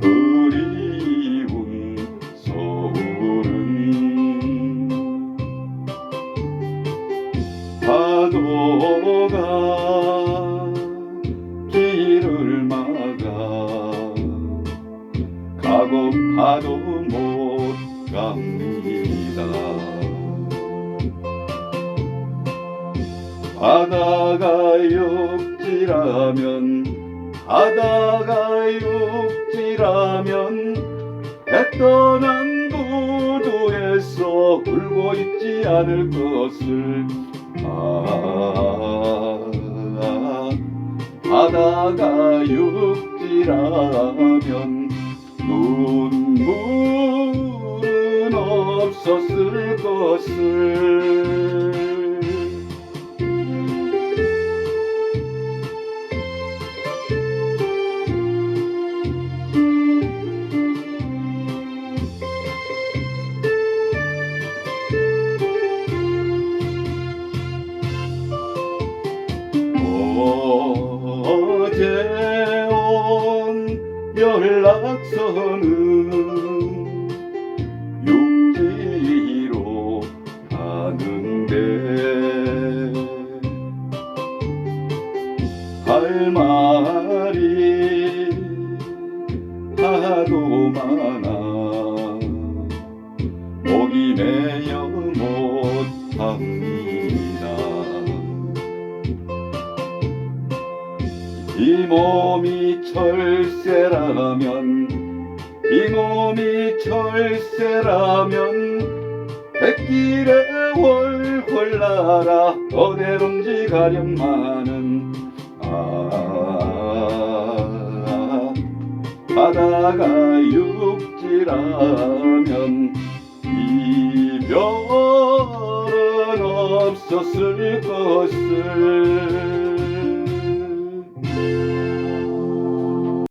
그리운 서울은 파도가 길을 막아 가고 파도 못 갑니다 바다가 육지라면 바다가 육지라면 배 떠난 부두에서 울고 있지 않을 것을. 아 바다가 육지라면 눈물은 없었을 것을 어제 온 연락선은 육지로 가는데 할 말이 하도 많아 이 몸이 철새라면 이 몸이 철새라면 백길에 월월 날아 어디론지 가련마는 아 바다가 육지라면 이별은 없었을 것을